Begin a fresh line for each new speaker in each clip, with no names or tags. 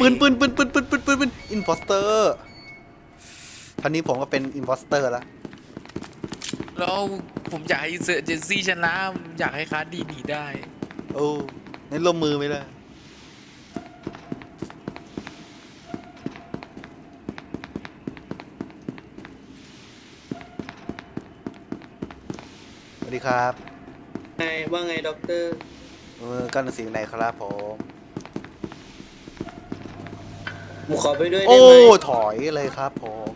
เฮ้ยปืนปืนปืนปืนปืนปืนปืนปืนอินโพสเตอร์ท่านี้ผมก็เป็นอินโพสเตอร์แล้ว
แล้วผมอยากให้เซอร์เจนซี่ชนะผมอยากให้คาร์ดดีหนีได้
โอ้ในร่วมมือไปเลยสวัสดีครับ
ไงว่าไงด็อกเตอร์
เออกันสิ่งไหนครับผม
ผมขอไปด้วยได้
โอ้
ไหม
ถอยเลยครับผม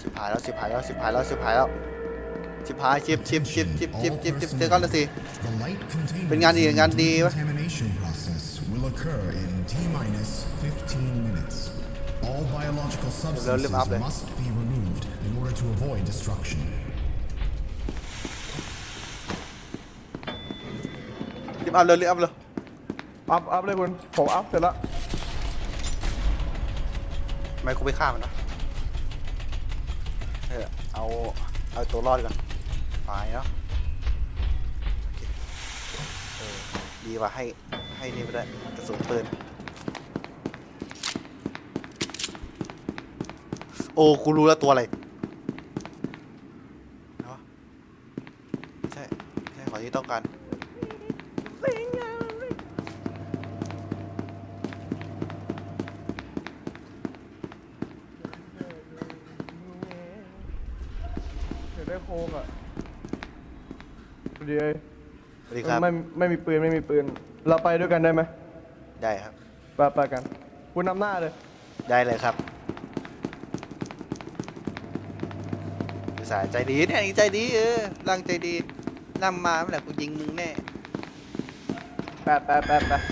สิบหายแล้วสิบหายแล้วสิบหายแล้วสิบหายแล้วสิบหายชิบชิบชิบชิบชิบชิบชิบเจอกันแล้วสิ เป็นงานดีงานดีวะ
Contamination process will occur in T minus 15 minutes. All biological
Level up
substances
there.
must be removed in order to avoid destruction.
รีบอัพเลยรีบอัพเลย
อัพอัพเลยคุณผมอัพเสร็จแล้ว
ทำไมกูไปฆ่ามันวะเออเอาเอาตัวรอดก่อนตายเนาะเออดีว่ะให้ให้นี่ไปได้กระสุนปืนโอ้กูรู้แล้วตัวอะไรเนาะใช่ใช่ของที่ต้องการ
เห็นได้โค้งอะเดียว
สวัสดี ครับ
ไม่ไม่มีปืนไม่มีปืน เราไปด้วยกันได้ไหม
ได้ครับ
ไปไปกัน คุณนำหน้าเลย
ได้เลยครับอุตสาห์ใจดีเนี่ยใจดีเออร่างใจดีนำมาเมื่อไหร่กูยิงมึงแน่
แปดแปดแปดแปด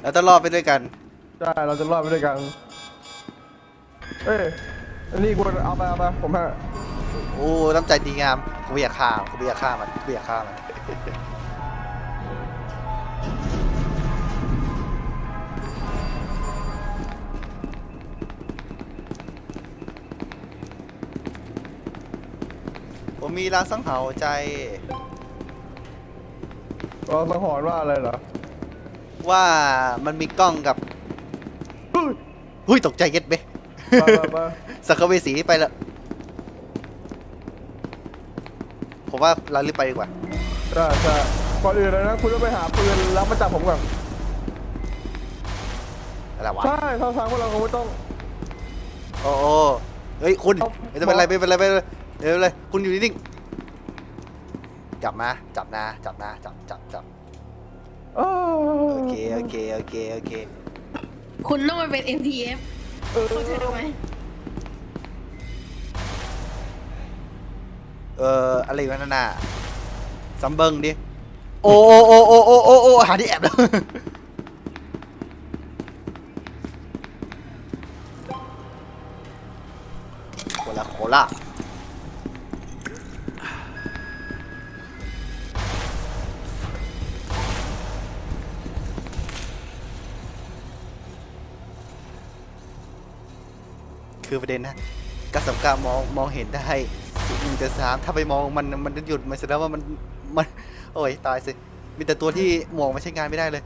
แล้วต้องรอดไปด้วยกัน
ใช่เราจะรอดไปด้วยกัน เอ้ยอันนี้กูเอาไปเอาไปผมให้
โอ้น้ำใจดีงาม กูไม่อยากฆ่ากูไม่อยากฆ่ามันกูไม่อยากฆ่ามันผมมีรางสังหรณ์ใจ
เราสังหรณ์ว่าอะไรเหรอ
ว่ามันมีกล้องกับ
เฮ้ย
หุ้ยตกใจเย็ดเบ้
ไปไปไป
สักเวสีไปละ ผมว่าเรารีบไปดีกว่า
ใช่ใช่ก่อนอื่นเลยนะ คุณต้องไปหาปืนแล้วมาจับผมก่อน
อะไรวะ
ใช่ทางทางพวกเราคงไม่ต้อง
โอ้โอ้เฮ้ยคุณ
เอา
ไม่เป็นไรไม่เป็นไรไม่เป็นไรไม่เป็นไรคุณอยู่นิ่งๆจับมาจับนะจับนะจับจับจับ
เออ
โอเคโอเคโอเคโอเค
คุณต้องมาเป็น MTF
เออ
เข้าใจไหม
เอ่ออะไรวะนั่นน่ะซัมเบิงดิโอ้โอ้โอ้โอ้โอ้โอ้โอ้หาที่แอบแล้วโคลาโคลาคือประเด็นนะกระสับกามองมองเห็นได้ หนึ่งแต่สามถ้าไปมองมันมันจะหยุดมันแสดงว่ามันมันโอ้ยตายสิมีแต่ตัวที่มองไม่ใช่งานไม่ได้เลย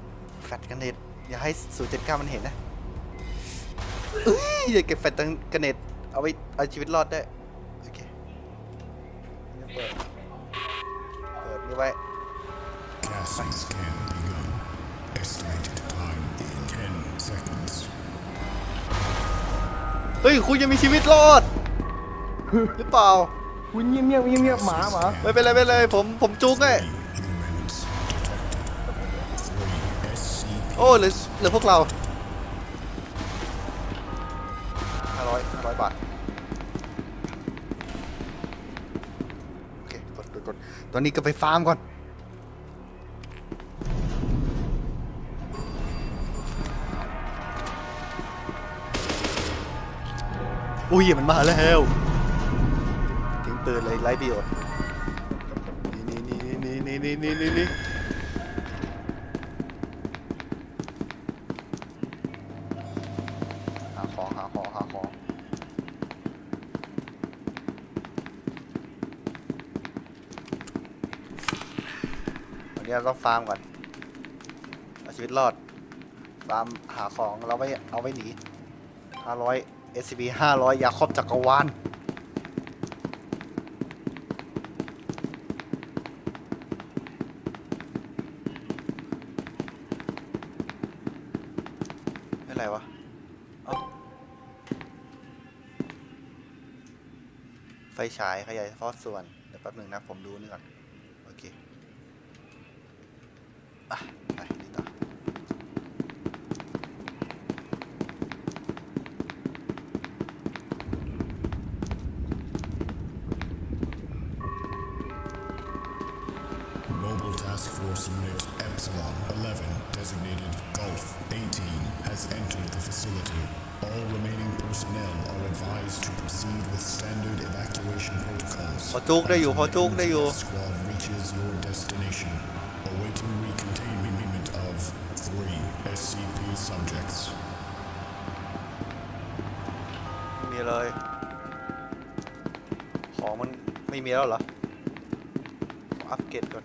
แฟดกันเน็ตอย่าให้ศูนย์เจ็ดเก้ามันเห็นนะเอ้ยอย่าเก็บแฟดกันเน็ตเอาไว้เอาชีวิตรอดได้โอเคเปิดเปิดนี่ไว้
Gassing scan begun. Estimated time 10 seconds.
เฮ้ย คุณยังมีชีวิตรอด หรือเปล่า
คุณเงียบเงียบเงียบเงียบหมาหมา
ไม่เป็นไรไม่เป็นไรผมผมจุกไงโอ้เหลือเหลือพวกเราห้าร้อยห้าร้อยบาทโอเคกดกดกดตอนนี้ก็ไปฟาร์มก่อนอุ้ยมันมาแล้ว ปืนเลยไร้ประโยชน์นี่นี่นี่นี่นี่นี่นี่นี่หาของหาของหาของนี้เราต้องฟาร์มก่อนเอาชีวิตรอด ฟาร์มหาของเราไม่เอาไว้หนี500 SCP 500 ยาครอบจักรวาล ไฟฉายขยายฟอสส่วน เดี๋ยวแป๊บหนึ่งนะ ผมดูนี่ก่อน โอเคอะไปดีต่อ
Mobile Task Force Unit Epsilon 11, designated Gulf 18, has entered the facility. All remaining personnel are advised to proceed with standard evacuation protocols.
พอจุกได้อยู่ พอจุกได้อยู่
The squad reaches your destination, awaiting recontainment of three SCP subjects.
ไม่มีเลย ของมันไม่มีแล้วเหรอขออัปเกรดก่อน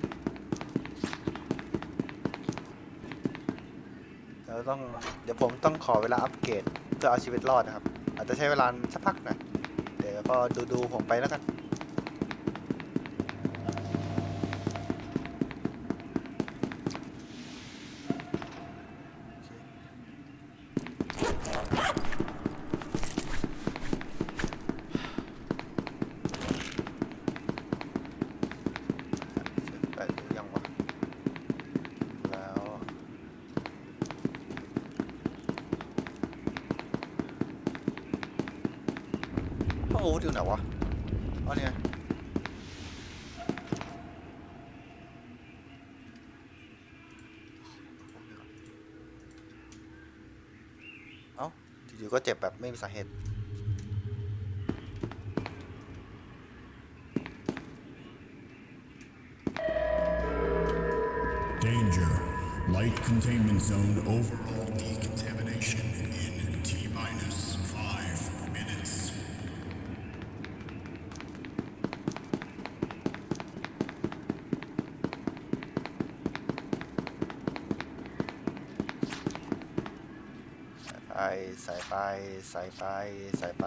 เดี๋ยวต้องเดี๋ยวผมต้องขอเวลาอัปเกรดเพื่อเอาชีวิตรอดนะครับ อาจจะใช้เวลาสักพักหน่อยเดี๋ยวก็ดูดูๆผมไปแล้วกัน ได้หรือยังวะ แล้ว โอ้โหอยู่ไหนวะอ๋อเนี่ยเอ้าอยู่ๆก็เจ็บแบบไม่มีสาเหตุ
Danger. Light containment zone over.
ใส่ไปใส่ไป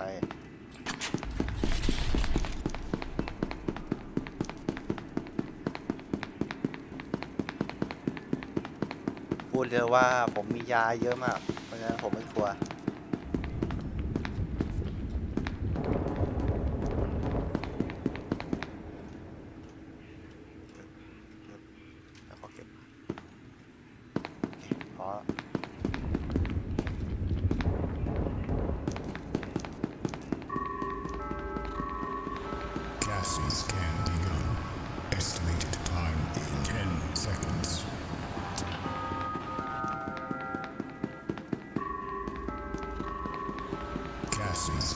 พูดเลยว่าผมมียาเยอะมาก เพราะฉะนั้นผมไม่กลัว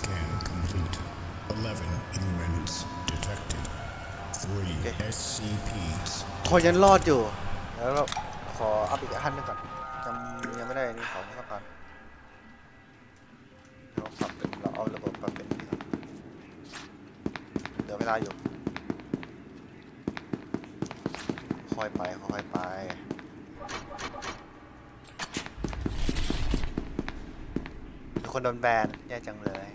scan complete. 11 humans detected. 3
Okay.
SCPs
คนยังรอดอยู่ แล้วเราขออัพอีกขั้นหนึงก่อนจำยังไม่ได้อันนี่ของนี้ก่อนเราปรับเป็นเราเอาระบบปรับเป็นนี่ก่อนเหลือเวลาอยู่ ค่อยไปค่อยไป มีคนโดนแบนแย่จังเลย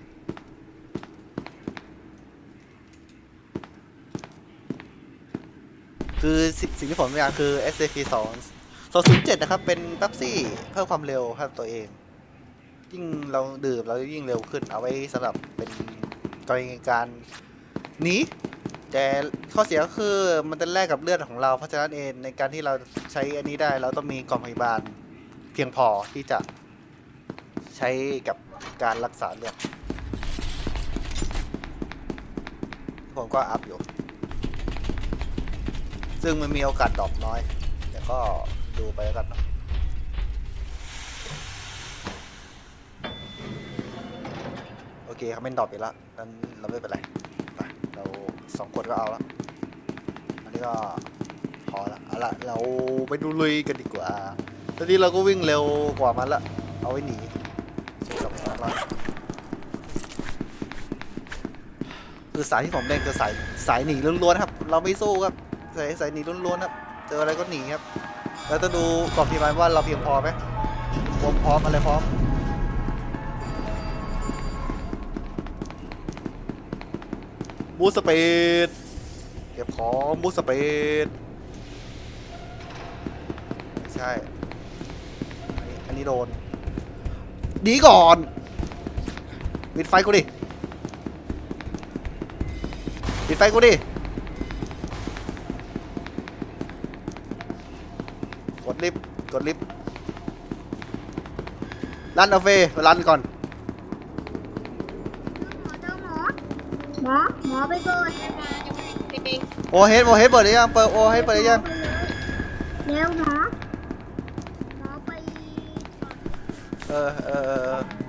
คือสิสิ่งที่ผมองการคือ SCP 2 207 นะครับ เป็นแป๊บซี่เพิ่มความเร็วให้ตัวเอง ยิ่งเราดื่มเรายิ่งเร็วขึ้น เอาไว้สำหรับเป็นกรณีการหนีแต่ข้อเสียก็คือมันจะแลกกับเลือดของเรา เพราะฉะนั้นเองในการที่เราใช้อันนี้ได้ เราต้องมีกล่องพยาบาลเพียงพอที่จะใช้กับการรักษาเลือดผมก็อัพอยู่ ซึ่งมันมีโอกาสดรอปน้อยเดี๋ยวก็ดูไปแล้วกันเนอะโอเคเขาไม่ดรอปอีกแล้วนั้นเราไม่เป็นไรไปเราสองคนก็เอาแล้วอันนี้ก็พอละเอาละเราไปดูลุยกันดีกว่า ตอนนี้เราก็วิ่งเร็วกว่ามันละ เอาไว้หนีสู้กับมันละคือสายที่ผมเล่นคือสายสายหนีล้วนๆครับ เราไม่สู้ครับ สายสายหนีล้วนๆครับ เจออะไรก็หนีครับ แล้วต้องดูกรอบพยาบาลว่าเราเพียงพอไหมพร้อมพร้อมอะไรพร้อมบูสเปดเก็บของบูสเปดใช่ อันนี้โดน ดีก่อนปิดไฟกูดิปิดไฟกูดิ กดลิฟต์ กดลิฟต์รันเอาเฟรันก่อน
หมอเจ้าหมอหมอหมอไปก่อน
โอเฮดโอเฮดเปิดได้ยัง เปิดโอเฮดเปิดได้ยัง
เร็วหมอหมอไป
เออเออเออเออ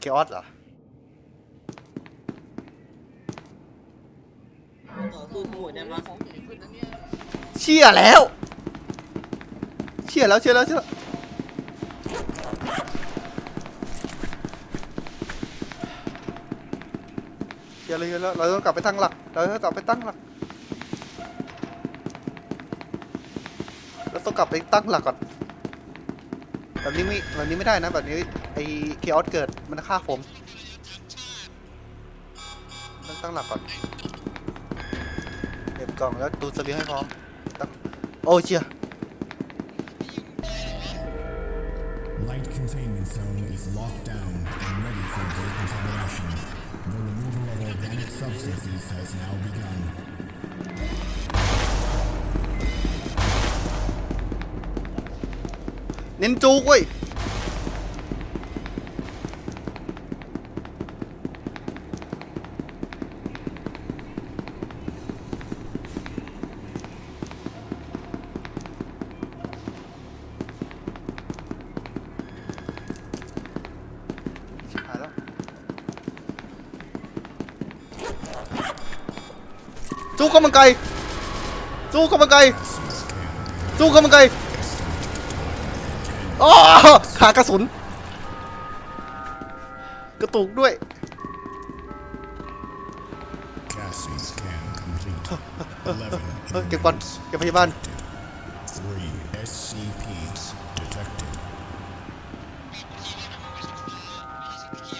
เคออสเหรอ
ต่อสู้หมู่ได้ไหม
เชี่ยแล้ว เชี่ยแล้วเชี่ยแล้วเชี่ยแล้วเชี่ยเลยเชี่ยแล้วเราต้องกลับไปตั้งหลัก เราต้องกลับไปตั้งหลัก เราต้องกลับไปตั้งหลักก่อน แบบนี้ไม่แบบนี้ไม่ได้นะแบบนี้ไอ้เคออสเกิดมันฆ่าผมต้องตั้งหลักก่อนเก็บกล่องแล้วตูนสลีให้พร้อม Oh, Ôi chưa
Light containment zone is locked down and ready for decontamination. The removal of organic substances has now begun.
Ninja quậy จูข้าวมันไก่จูข้าวมันไก่จูข้าวมันไก่อ๋อหากระสุน กระตุกด้วยเก็บก่อนเก็บพยาบาล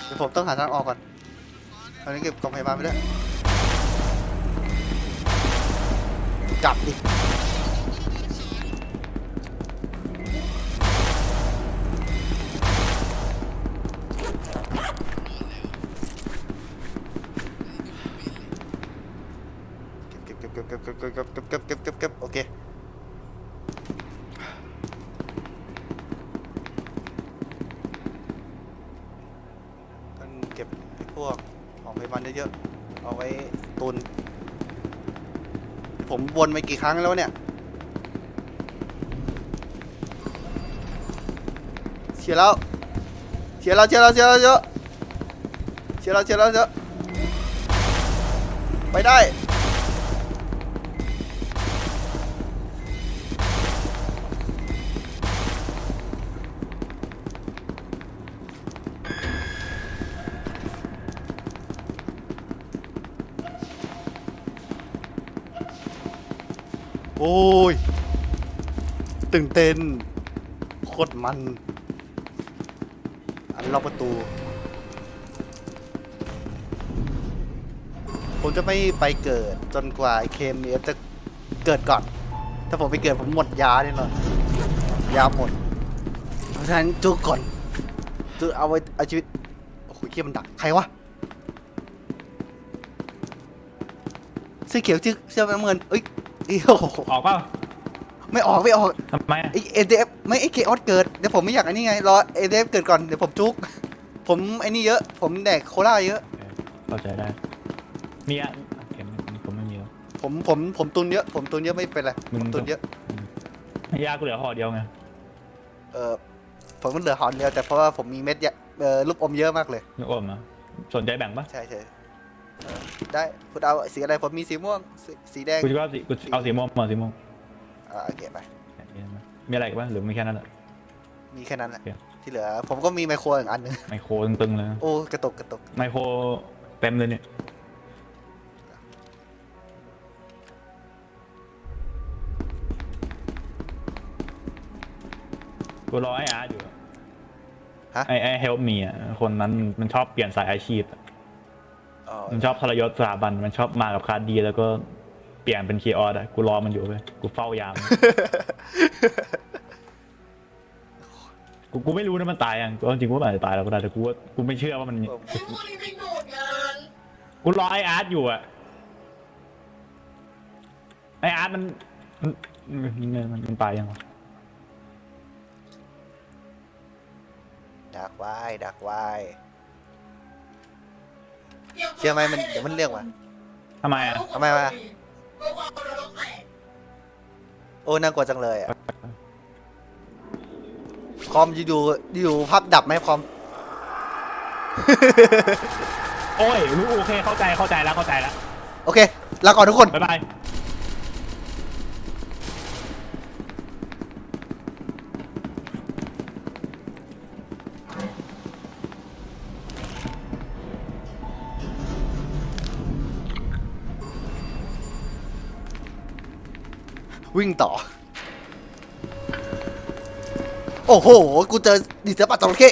เดี๋ยวผมต้องหาทางออกก่อนตอนนี้เก็บกล่องพยาบาลไปด้วย ก็บเก็บเก็บเก็บเก็บเก็บเก็บเก็บเก็บเก็บเก็บเก็บโอเค ต้องเก็บไอ้พวกของพยาบาลเยอะๆ เอาไว้ตุน ผมวนไปกี่ครั้งแล้วเนี่ยเฉียแล้วเฉียแล้วเฉียแล้วเฉียแล้วเฉียแล้วเฉียแล้วเฉียแล้วไปได้ ยตื่นเต้นโคตรมัน อันล็อกประตู ผมจะไม่ไปเกิดจนกว่าไอ้เคมเนี้จะเกิดก่อน ถ้าผมไปเกิดผมหมดยาแน่นอยาหมด เพราะฉะนั้นจุกก่อนจุกเอาไว้เอาชีวิต โอ้โหเคียมันดัก ใครวะสื้อเขียวชื่อเสื้อน้ำเงินเอ้ย เอ้ยโอ้โห
ออกเปล่า
ไม่ออกไม่ออก
ทำไมอะ
ไอเอเดฟไม่ไอเคออสเกิดเดี๋ยวผมไม่อยากอันนี้ไงรอเอเดฟเกิดก่อนเดี๋ยวผมจุก ผมไอ้นี่เยอะ ผมแดกโคลาเยอะ
เข้าใจได้ มีอะโอเคไม่ผมไม่มีแล้ว
ผมผมผมตุนเยอะ ผมตุนเยอะไม่เป็นไร
มึง
ผมตุนเยอะ
ยากูเหลือห่อเดียวไง
เออผมก็เหลือหอนเดียวแต่เพราะว่าผมมีเม็ดเยอะเออลูกอมเยอะมากเลย
นึกออกมาสนใจแบ่งปะ
ใช่ใช่เออ ได้คุณเอาสีอะไรผมมีสีม่วงสีสีแดง
กูจะเอาสีกูเอาสีม่วงมาสีม่วง
อ่าโอเคไป
มีอะไรอีกปะหรือมีแค่นั้นแหละ
มีแค่นั้นแหละ
โอเค
ที่ที่เหลือ ผมก็มีไมโครอีกอันหนึง
ไมโครตึงๆเลย
โอ้กระตกกระตก
ไมโครเต็มเลยเนี่ยกูรอไอ้อาร์ตอยู่อะ
ฮะ
ไอ้ไอ้เฮลมีอะคนนั้นมันชอบเปลี่ยนสายอาชีพอะ
อ๋อ
มันชอบทรยศสถาบันมันชอบมากับคาร์ดดี แล้วก็เปลี่ยนเป็นคีย์ออสอะกูรอมันอยู่เว้ยกูเฝ้ายาม กูกูไม่รู้นะมันตายยังกูเอาจริงๆว่ามันอาจจะตายแล้วก็ได้แต่กูว่ากูไม่เชื่อว่ามันกูรอไออาร์ตอยู่อะไออาร์ตมันมันมันมันมันตายยังวะ
ดักไว้ดักไว้ เชื่อไหมมันเดี๋ยวมันเรียกว่า
ทำไมอะ
ทำไมวะโอ้น่ากลัวจังเลยอะคอมอยู่ๆอยู่ภาพดับไหมคอม
โอ้ยรู้โอเคเข้าใจเข้าใจแล้วเข้าใจแล้ว
โอเคลาก่อนทุกคน
บ๊ายบาย
วิ่งต่อ โอ้โห กูเจอดิสปัตอร์เค